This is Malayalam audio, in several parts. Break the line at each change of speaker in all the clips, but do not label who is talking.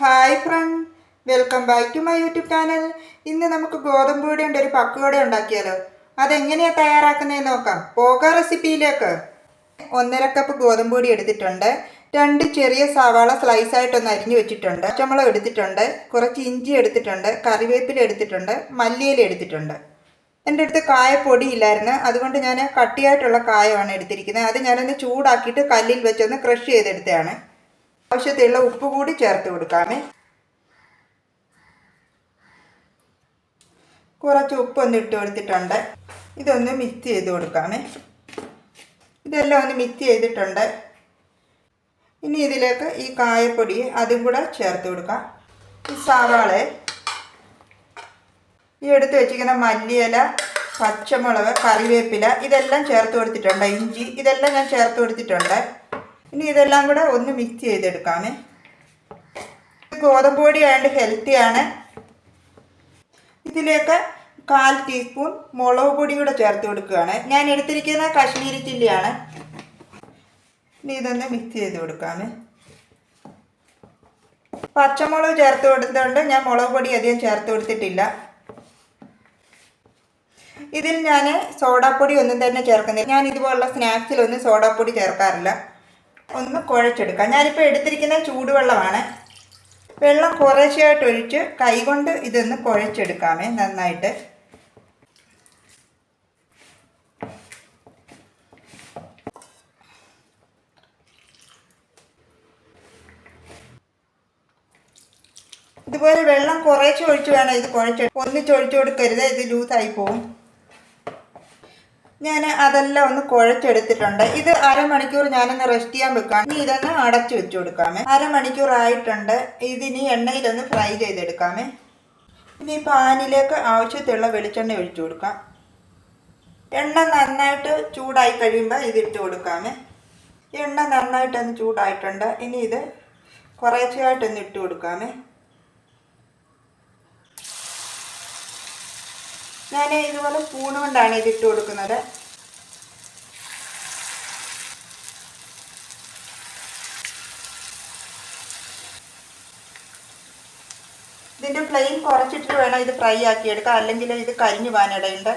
Hi friend welcome back to my YouTube channel ഇന്ന് നമുക്ക് ഗോതമ്പ് പൊടി കൊണ്ട് ഒരു പക്കുവട ഉണ്ടാക്കിയാലോ? അതെങ്ങനെയാ തയ്യാറാക്കുന്നതെന്ന് നോക്കാം. പോക റെസിപ്പിയിലേക്ക്. ഒന്നര കപ്പ് ഗോതമ്പ് പൊടി എടുത്തിട്ടുണ്ട്. രണ്ട് ചെറിയ സവാള സ്ലൈസ് ആയിട്ടൊന്ന് അരിഞ്ഞു വെച്ചിട്ടുണ്ട്. പച്ചമുളക് എടുത്തിട്ടുണ്ട്. കുറച്ച് ഇഞ്ചി എടുത്തിട്ടുണ്ട്. കറിവേപ്പില എടുത്തിട്ടുണ്ട്. മല്ലിയില എടുത്തിട്ടുണ്ട്. എന്റെ അടുത്ത് കായപ്പൊടി ഇല്ലായിരുന്നു. അതുകൊണ്ട് ഞാൻ കട്ടിയായിട്ടുള്ള കായമാണ് എടുത്തിരിക്കുന്നത്. അത് ഞാനൊന്ന് ചൂടാക്കിയിട്ട് കല്ലിൽ വെച്ചൊന്ന് ക്രഷ് ചെയ്തെടുത്തതാണ്. ആവശ്യത്തിലുള്ള ഉപ്പ് കൂടി ചേർത്ത് കൊടുക്കാമേ. കുറച്ച് ഉപ്പൊന്ന് ഇട്ട് കൊടുത്തിട്ടുണ്ട്. ഇതൊന്ന് മിക്സ് ചെയ്ത് കൊടുക്കാമേ. ഇതെല്ലാം ഒന്ന് മിക്സ് ചെയ്തിട്ടുണ്ട്. ഇനി ഇതിലേക്ക് ഈ കായപ്പൊടി അതും കൂടെ ചേർത്ത് കൊടുക്കാം. ഈ സവാള ഈ എടുത്ത് വെച്ചിരിക്കുന്ന മല്ലിയില പച്ചമുളക് കറിവേപ്പില ഇതെല്ലാം ചേർത്ത് കൊടുത്തിട്ടുണ്ട്. ഇഞ്ചി ഇതെല്ലാം ഞാൻ ചേർത്ത് കൊടുത്തിട്ടുണ്ട്. ഇനി ഇതെല്ലാം കൂടെ ഒന്ന് മിക്സ് ചെയ്തെടുക്കാമേ. ഗോതമ്പ് പൊടി ആയതുകൊണ്ട് ഹെൽത്തിയാണ് ഇതിലേക്ക് കാൽ ടീസ്പൂൺ മുളക് പൊടി കൂടെ ചേർത്ത് കൊടുക്കുകയാണ്. ഞാൻ എടുത്തിരിക്കുന്ന കാശ്മീരി ചില്ലിയാണ്. ഇനി ഇതൊന്ന് മിക്സ് ചെയ്ത് കൊടുക്കാമേ. പച്ചമുളക് ചേർത്ത് കൊടുത്തുകൊണ്ട് ഞാൻ മുളക് പൊടി അധികം ചേർത്ത് കൊടുത്തിട്ടില്ല. ഇതിൽ ഞാൻ സോഡാപ്പൊടി ഒന്നും തന്നെ ചേർക്കുന്നില്ല. ഞാൻ ഇതുപോലുള്ള സ്നാക്സിലൊന്നും സോഡാപ്പൊടി ചേർക്കാറില്ല. ഒന്ന് കുഴച്ചെടുക്കാം. ഞാനിപ്പോൾ എടുത്തിരിക്കുന്ന ചൂടുവെള്ളമാണ്. വെള്ളം കുറേശ്ശെയായിട്ട് ഒഴിച്ച് കൈകൊണ്ട് ഇതൊന്ന് കുഴച്ചെടുക്കാമേ നന്നായിട്ട്. ഇതുപോലെ വെള്ളം കുറേശ്ശെ ഒഴിച്ച് വേണം ഇത് കുഴച്ച് ഒന്നിച്ച് ഒഴിച്ചു കൊടുക്കരുത് ഇത് ലൂസായി പോവും. ഞാൻ അതെല്ലാം ഒന്ന് കുഴച്ചെടുത്തിട്ടുണ്ട്. ഇത് അരമണിക്കൂർ ഞാനൊന്ന് റെസ്റ്റ് ചെയ്യാൻ വെക്കാം. ഇനി ഇതൊന്ന് അടച്ചു വെച്ചു കൊടുക്കാമേ. അരമണിക്കൂർ ആയിട്ടുണ്ട്. ഇതിനി എണ്ണയിലൊന്ന് ഫ്രൈ ചെയ്തെടുക്കാമേ. ഇനി പാനിലേക്ക് ആവശ്യത്തിലുള്ള വെളിച്ചെണ്ണ ഒഴിച്ചു കൊടുക്കാം. എണ്ണ നന്നായിട്ട് ചൂടായി കഴിയുമ്പോൾ ഇതിട്ട് കൊടുക്കാമേ. എണ്ണ നന്നായിട്ടൊന്ന് ചൂടായിട്ടുണ്ട്. ഇനി ഇത് കുറേശ്ശെയായിട്ടൊന്ന് ഇട്ട് കൊടുക്കാമേ. ഞാൻ ഇതുപോലെ സ്പൂൺ കൊണ്ടാണ് ഇതിട്ട് കൊടുക്കുന്നത്. ഇതിന്റെ ഫ്ലെയിം കുറച്ചിട്ട് വേണം ഇത് ഫ്രൈ ആക്കി എടുക്കാം അല്ലെങ്കിൽ ഇത് കരിഞ്ഞു പോകാനിടയുണ്ട്.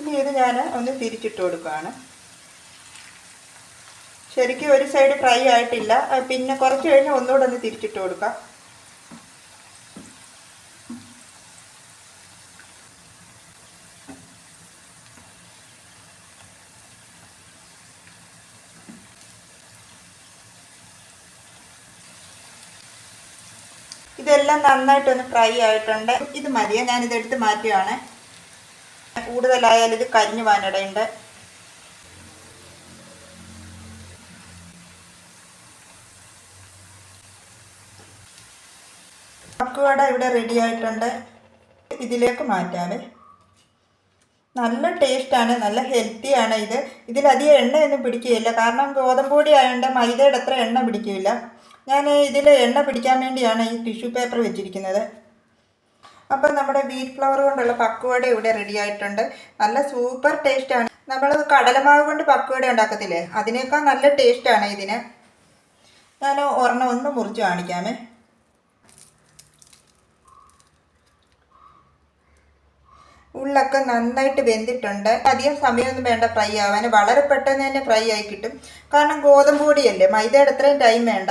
ഇനി ഇത് ഞാൻ ഒന്ന് തിരിച്ചിട്ട് കൊടുക്കുകയാണ്. ശരിക്കും ഒരു സൈഡ് ഫ്രൈ ആയിട്ടില്ല. പിന്നെ കുറച്ച് കഴിഞ്ഞ് ഒന്നുകൂടെ ഒന്ന് തിരിച്ചിട്ട് കൊടുക്കാം. ഇതെല്ലാം നന്നായിട്ടൊന്ന് ഫ്രൈ ആയിട്ടുണ്ട്. ഇത് മതിയെ? ഞാനിതെടുത്ത് മാറ്റുകയാണ്. കൂടുതലായാൽ ഇത് കരിഞ്ഞു പോകാനിടയുണ്ട്. പക്കുവട ഇവിടെ റെഡി ആയിട്ടുണ്ട്. ഇതിലേക്ക് മാറ്റാമേ നല്ല ടേസ്റ്റാണ് നല്ല ഹെൽത്തിയാണ് ഇത്. ഇതിലധികം എണ്ണയൊന്നും പിടിക്കുകയില്ല. കാരണം ഗോതമ്പ് ആയതുകൊണ്ട് മൈദയുടെ അത്ര എണ്ണ പിടിക്കില്ല ഞാൻ ഇതിൽ എണ്ണ പിടിക്കാൻ വേണ്ടിയാണ് ഈ ടിഷ്യൂ പേപ്പർ വെച്ചിരിക്കുന്നത്. അപ്പം നമ്മുടെ വീറ്റ് ഫ്ലവർ കൊണ്ടുള്ള പക്കുവട ഇവിടെ റെഡി ആയിട്ടുണ്ട്. നല്ല സൂപ്പർ ടേസ്റ്റാണ് നമ്മൾ കടലമാവ് കൊണ്ട് പക്കുവട ഉണ്ടാക്കത്തില്ലേ? അതിനേക്കാൾ നല്ല ടേസ്റ്റാണ് ഇതിന്. ഞാൻ ഒരെണ്ണം ഒന്ന് മുറിച്ച് കാണിക്കാമേ. ഉള്ളൊക്കെ നന്നായിട്ട് വെന്തിട്ടുണ്ട്. അധികം സമയമൊന്നും വേണ്ട ഫ്രൈ ആവാൻ വളരെ പെട്ടെന്ന് തന്നെ ഫ്രൈ ആയി കിട്ടും. കാരണം ഗോതമ്പ് പൊടിയല്ലേ? മൈദയുടെ അത്രയും ടൈം വേണ്ട.